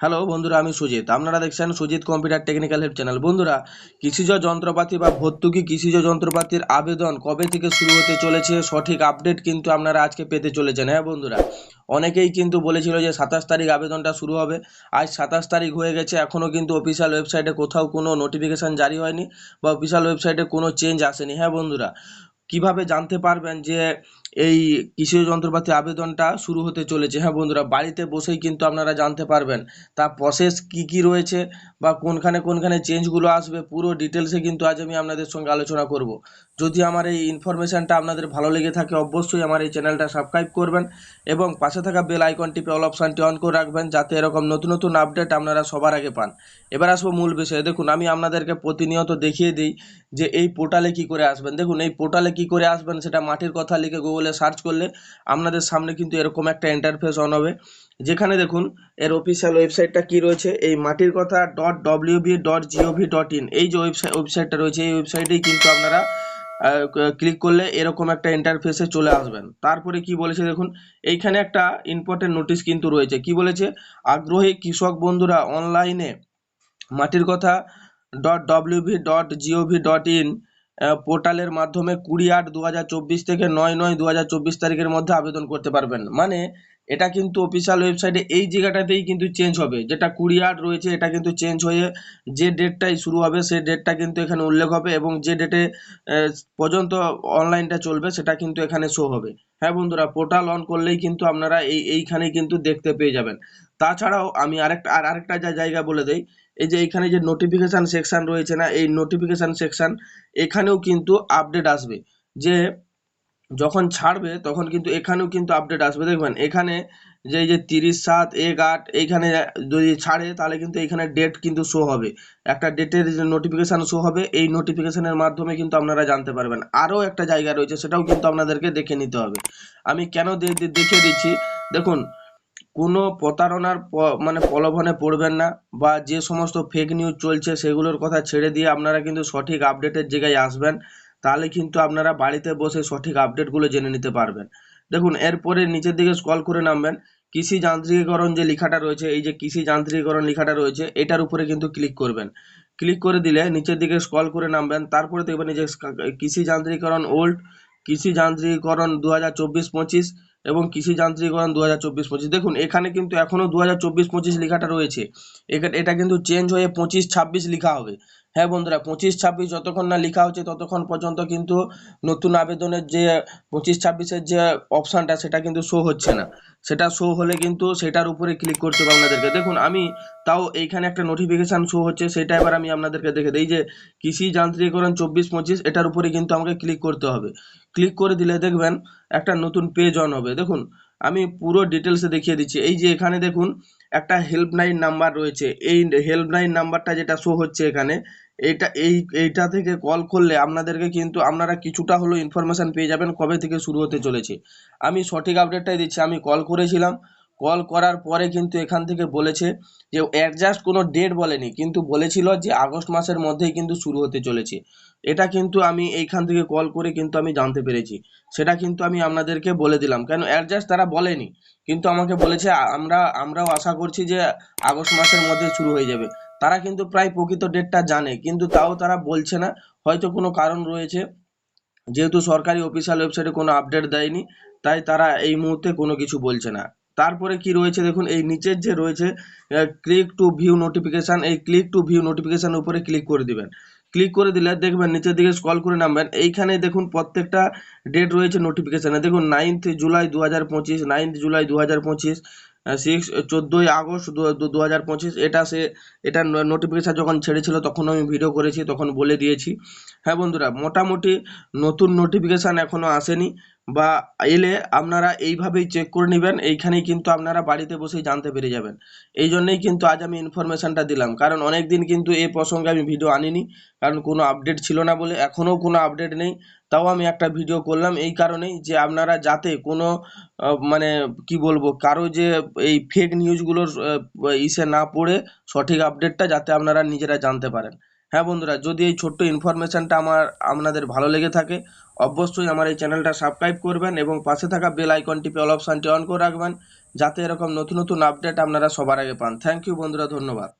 Hello বন্ধুরা, আমি সুজিত। আপনারা দেখছেন Sujit computer technical help channel. বন্ধুরা, কৃষিজ যন্ত্রপাতি বা ভর্তুকি কৃষিজ যন্ত্রপাতির আবেদন কবে থেকে শুরু হতে চলেছে সঠিক আপডেট কিন্তু আপনারা আজকে পেতে চলেছেন। হ্যাঁ বন্ধুরা, অনেকেই কিন্তু বলেছিল যে সাতাশ তারিখ আবেদনটা শুরু হবে। আজ সাতাশ তারিখ হয়ে গেছে এখনও কিন্তু অফিসিয়াল ওয়েবসাইটে কোথাও কোনো নোটিফিকেশান জারি হয়নি বা অফিসিয়াল ওয়েবসাইটে কোনো চেঞ্জ আসেনি। হ্যাঁ বন্ধুরা, কীভাবে জানতে পারবেন যে এই কৃষি যন্ত্রপাতি আবেদনটা শুরু হতে চলেছে। হ্যাঁ বন্ধুরা, বাড়িতে বসেই কিন্তু আপনারা জানতে পারবেন। তার প্রসেস কি কি রয়েছে বা কোনখানে কোনখানে চেঞ্জগুলো আসবে, পুরো ডিটেলসে কিন্তু আজ আমি আপনাদের সঙ্গে আলোচনা করব। যদি আমার এই ইনফরমেশানটা আপনাদের ভালো লেগে থাকে, অবশ্যই আমার এই চ্যানেলটা সাবস্ক্রাইব করবেন এবং পাশে থাকা বেল আইকন টিপে অল অপশানটি অন করে রাখবেন, যাতে এরকম নতুন নতুন আপডেট আপনারা সবার আগে পান। এবার আসব মূল বিষয়ে। দেখুন, আমি আপনাদেরকে প্রতিনিয়ত দেখিয়ে দিই যে এই পোর্টালে কি করে আসবেন। দেখুন, এই পোর্টালে কি করে আসবেন সেটা মাটির কথা লিখে গুগলে সার্চ করলে আপনাদের সামনে কিন্তু এরকম একটা ইন্টারফেস অন হবে। যেখানে দেখুন, এর অফিসিয়াল ওয়েবসাইটটা কি রয়েছে? এই মাটির কথা dot WB dot GOV dot in এই যে ওয়েবসাইট ওয়েবসাইটটা রয়েছে, এই ওয়েবসাইটেই কিন্তু আপনারা ক্লিক করলে এরকম একটা ইন্টারফেসে চলে আসবেন। তারপরে কি বলেছে দেখুন, এইখানে একটা ইম্পর্টেন্ট নোটিশ কিন্তু রয়েছে। কি বলেছে? আগ্রহী কৃষক বন্ধুরা অনলাইনে মাটির কথা dot WB dot GOV dot in পোর্টালের মাধ্যমে কুড়ি আট দু থেকে নয় নয় দু তারিখের মধ্যে আবেদন করতে পারবেন। মানে এটা কিন্তু অফিসিয়াল ওয়েবসাইটে এই জায়গাটাতেই কিন্তু চেঞ্জ হবে। যেটা কুড়ি আট রয়েছে, এটা কিন্তু চেঞ্জ হয়ে যে ডেটটাই শুরু হবে, সেই ডেটটা কিন্তু এখানে উল্লেখ হবে এবং যে ডেটে পর্যন্ত অনলাইনটা চলবে, সেটা কিন্তু এখানে শো হবে। হ্যাঁ বন্ধুরা পোর্টাল অন করলেই কিন্তু আপনারা এই এইখানে কিন্তু দেখতে পেয়ে যাবেন। তাছাড়াও আমি আরেকটা, আর আরেকটা যা জায়গা বলে দেই এই যে এখানে যে নোটিফিকেশান সেকশান রয়েছে না, এই নোটিফিকেশান সেকশান এখানেও কিন্তু আপডেট আসবে। যে যখন ছাড়বে, তখন কিন্তু এখানেও কিন্তু আপডেট আসবে। দেখবেন, এখানে যে যে তিরিশ সাত, এক আট, এইখানে যদি ছাড়ে, তাহলে কিন্তু এইখানে ডেট কিন্তু শো হবে। একটা ডেটের যে নোটিফিকেশান শো হবে, এই নোটিফিকেশানের মাধ্যমে কিন্তু আপনারা জানতে পারবেন। আরও একটা জায়গা রয়েছে, সেটাও কিন্তু আপনাদেরকে দেখে নিতে হবে। আমি কেন দেখিয়ে দিচ্ছি? দেখুন কোনো প্রতারণার মানে প্রলোভনে পড়বেন না বা যে সমস্ত ফেক নিউজ চলছে সেগুলোর কথা ছেড়ে দিয়ে আপনারা কিন্তু সঠিক আপডেটের জায়গায় আসবেন। তাহলে কিন্তু আপনারা বাড়িতে বসে সঠিক আপডেটগুলো জেনে নিতে পারবেন। দেখুন, এরপরে নিচের দিকে স্ক্রল করে নামবেন। কৃষি যান্ত্রিকীকরণ যে লেখাটা রয়েছে, এই যে কৃষি যান্ত্রিকীকরণ লেখাটা রয়েছে, এটার উপরে কিন্তু ক্লিক করবেন। ক্লিক করে দিলে নিচের দিকে স্কল করে নামবেন। তারপরে দেখবেন যে কৃষি যান্ত্রিকীকরণ ওল্ড কৃষি যান্ত্রিকীকরণ দু হাজার চব্বিশ পঁচিশ এবং কৃষি যান্ত্রিকরণ দু হাজার চব্বিশ পঁচিশ। দেখুন, এখানে কিন্তু এখনও দু হাজার চব্বিশ পঁচিশ লেখাটা রয়েছে। এটা কিন্তু চেঞ্জ হয়ে পঁচিশ ছাব্বিশ লেখা হবে। হ্যাঁ বন্ধুরা, পঁচিশ ছাব্বিশ যতক্ষণ না লেখা হচ্ছে ততক্ষণ পর্যন্ত কিন্তু নতুন আবেদনের যে পঁচিশ ছাব্বিশের যে অপশানটা সেটা কিন্তু শো হচ্ছে না। সেটা শো হলে কিন্তু সেটার উপরে ক্লিক করতে হবে আপনাদেরকে। দেখুন, আমি তাও এইখানে একটা নোটিফিকেশান শো হচ্ছে, সেটা এবার আমি আপনাদেরকে দেখে দিই যে কৃষি যান্ত্রিকরণ চব্বিশ পঁচিশ, এটার উপরে কিন্তু আমাকে ক্লিক করতে হবে। ক্লিক করে দিলে দেখবেন একটা নতুন পেজ অন হবে। দেখুন, আমি পুরো ডিটেলসে দেখিয়ে দিচ্ছি। এই যে এখানে দেখুন, একটা হেল্পলাইন নাম্বার রয়েছে। এই হেল্পলাইন নাম্বারটা যেটা শো হচ্ছে এখানে, এটা এই, এইটা থেকে কল করলে আপনাদেরকে কিন্তু আপনারা কিছুটা হলেও ইনফরমেশান পেয়ে যাবেন কবে থেকে শুরু হতে চলেছে। আমি সঠিক আপডেটটাই দিচ্ছি। আমি কল করেছিলাম কল করার পরে কিন্তু এখান থেকে বলেছে যে অ্যাডজাস্ট কোনো ডেট বলেনি, কিন্তু বলেছিল যে আগস্ট মাসের মধ্যেই কিন্তু শুরু হতে চলেছে। এটা কিন্তু আমি এইখান থেকে কল করে কিন্তু আমি জানতে পেরেছি। সেটা কিন্তু আমি আপনাদেরকে বলে দিলাম। কেন অ্যাডজাস্ট তারা বলেনি, কিন্তু আমাকে বলেছে আমরা, আমরাও আশা করছি যে আগস্ট মাসের মধ্যে শুরু হয়ে যাবে। তারা কিন্তু প্রায় প্রকৃত ডেটটা জানে, কিন্তু তাও তারা বলছে না। হয়তো কোনো কারণ রয়েছে, যেহেতু সরকারি অফিসিয়াল ওয়েবসাইটে কোনো আপডেট দেয়নি, তাই তারা এই মুহূর্তে কোনো কিছু বলছে না। তারপরে কি রয়েছে দেখুন, এই নিচের যে রয়েছে ক্লিক টু ভিউ নোটিফিকেশান এই ক্লিক টু ভিউ নোটিফিকেশান উপরে ক্লিক করে দিবেন। ক্লিক করে দিলে দেখবেন নিচের দিকে স্ক্রল করে নামবেন, এইখানে দেখুন প্রত্যেকটা ডেট রয়েছে নোটিফিকেশানে দেখুন নাইনথ জুলাই দু হাজার পঁচিশ নাইনথ জুলাই দু হাজার পঁচিশ সিক্স চোদ্দোই আগস্ট দু হাজার পঁচিশ, এটা সে, এটা নোটিফিকেশান যখন ছেড়েছিল তখন আমি ভিডিও করেছি, তখন বলে দিয়েছি। হ্যাঁ বন্ধুরা, মোটামুটি নতুন নোটিফিকেশান এখনও আসেনি। বা এলে আপনারা এইভাবেই চেক করে নেবেন। এইখানেই কিন্তু আপনারা বাড়িতে বসেই জানতে পেরে যাবেন। এই জন্যই কিন্তু আজ আমি ইনফরমেশানটা দিলাম। কারণ অনেক দিন কিন্তু এ প্রসঙ্গে আমি ভিডিও আনিনি। কারণ কোনো আপডেট ছিল না বলে এখনও কোনো আপডেট নেই। তাও আমি একটা ভিডিও করলাম। এই কারণেই যে আপনারা যাতে কোনো মানে কি বলব, কারও যে এই ফেক নিউজগুলোর ইসে না পড়ে সঠিক আপডেটটা যাতে আপনারা নিজেরা জানতে পারেন। হ্যাঁ বন্ধুরা, যদি এই ছোট্ট ইনফরমেশানটা আমার, আপনাদের ভালো লেগে থাকে অবশ্যই আমার এই চ্যানেলটা সাবস্ক্রাইব করবেন এবং পাশে থাকা বেল আইকনটি অল অপশানটি অন করে রাখবেন, যাতে এরকম নতুন নতুন আপডেট আপনারা সবার আগে পান। থ্যাংক ইউ বন্ধুরা, ধন্যবাদ।